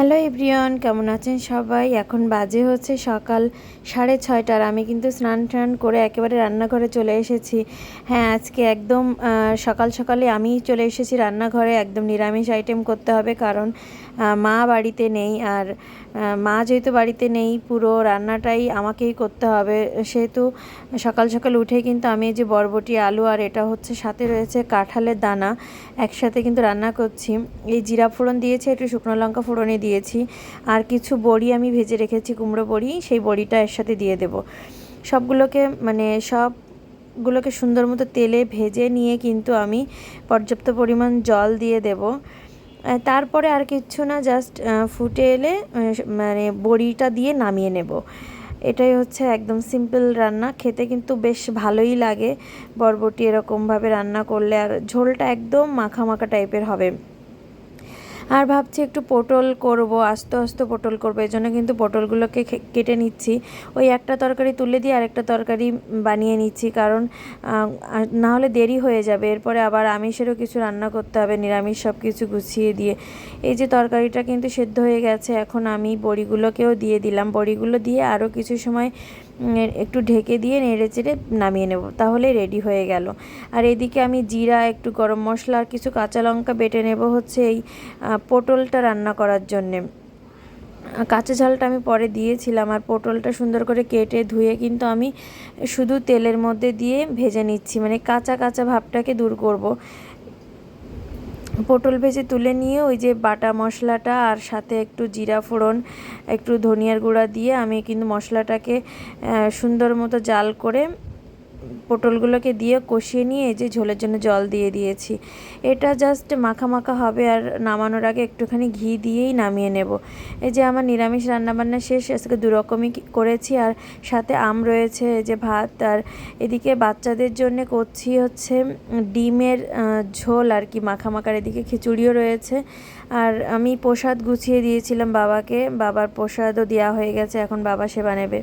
Hello everyone, কেমন আছেন সবাই? এখন বাজে হচ্ছে সকাল সাড়ে ছয়টার। আমি কিন্তু স্নান টান করে একেবারে রান্নাঘরে চলে এসেছি। হ্যাঁ আজকে একদম সকাল সকালে আমি চলে এসেছি রান্নাঘরে। একদম নিরামিষ আইটেম করতে হবে কারণ মা বাড়িতে নেই আর মা যেহেতু বাড়িতে নেই, পুরো রান্নাটাই আমাকেই করতে হবে। সেহেতু সকাল সকাল উঠে কিন্তু আমি এই যে বরবটি, আলু আর এটা হচ্ছে সাথে রয়েছে কাঁঠালের দানা। একসাথে কিন্তু রান্না করছি। এই জিরা ফোড়ন দিয়েছি, একটু শুকনো লঙ্কা ফোড়নে দিয়েছি। আর কিছু বড়ি আমি ভেজে রেখেছি, কুমড়ো বড়ি, সেই বড়িটা এর সাথে দিয়ে দেব। সবগুলোকে মানে সবগুলোকে সুন্দর মতো তেলে ভেজে নিয়ে কিন্তু আমি পর্যাপ্ত পরিমাণ জল দিয়ে দেব। তারপরে আর কিচ্ছু না জাস্ট ফুটে এলে মানে বড়িটা দিয়ে নামিয়ে নেব। এটাই হচ্ছে একদম সিম্পল রান্না। খেতে কিন্তু বেশ ভালোই লাগে। বরবটি এরকমভাবে রান্না করলে আর ঝোলটা একদম মাখা মাখা টাইপের হবে। আর ভাবছি একটু পটল করব, আস্তে আস্তে পটল করব, এই জন্য কিন্তু পটলগুলোকে কেটে নিচ্ছি। ওই একটা তরকারি তুলে দিয়ে আরেকটা তরকারি বানিয়ে নিচ্ছি, কারণ না হলে দেরি হয়ে যাবে। এরপরে আবার আমিষেরও কিছু রান্না করতে হবে, নিরামিষ সব কিছু গুছিয়ে দিয়ে। এই যে তরকারিটা কিন্তু সেদ্ধ হয়ে গেছে, এখন আমি বড়িগুলোকেও দিয়ে দিলাম। বড়িগুলো দিয়ে আরও কিছু সময় একটু ঢেকে দিয়ে নেড়ে চেড়ে নামিয়ে নেব, তাহলে রেডি হয়ে গেল। আর এদিকে আমি জিরা, একটু গরম মশলা আর কিছু কাঁচা লঙ্কা বেটে নেব হচ্ছে এই পটলটা রান্না করার জন্যে। কাঁচা ঝালটা আমি পরে দিয়েছিলাম আর পটলটা সুন্দর করে কেটে ধুয়ে কিন্তু আমি শুধু তেলের মধ্যে দিয়ে ভেজে নিচ্ছি মানে কাঁচা কাঁচা ভাবটাকে দূর করব। পটল ভেজে তুলে নিয়ে ওই যে বাটা মশলাটা আর সাথে একটু জিরা ফোড়ন, একটু ধনিয়ার গুঁড়া দিয়ে আমি কিন্তু মশলাটাকে সুন্দর মতো জাল করে পটলগুলোকে দিয়ে কষিয়ে নিয়ে এই যে ঝোলের জন্য জল দিয়ে দিয়েছি। এটা জাস্ট মাখা মাখা হবে আর নামানোর আগে একটুখানি ঘি দিয়েই নামিয়ে নেব। এই যে আমার নিরামিষ রান্নাবান্না শেষ, আজকে দু রকমই করেছি আর সাথে আম রয়েছে, এই যে ভাত আর এদিকে বাচ্চাদের জন্য করছি হচ্ছে ডিমের ঝোল আর কি মাখা মাখার এদিকে খিচুড়িও রয়েছে। আর আমি প্রসাদ গুছিয়ে দিয়েছিলাম বাবাকে, বাবার প্রসাদও দেওয়া হয়ে গেছে, এখন বাবা সেবা নেবে।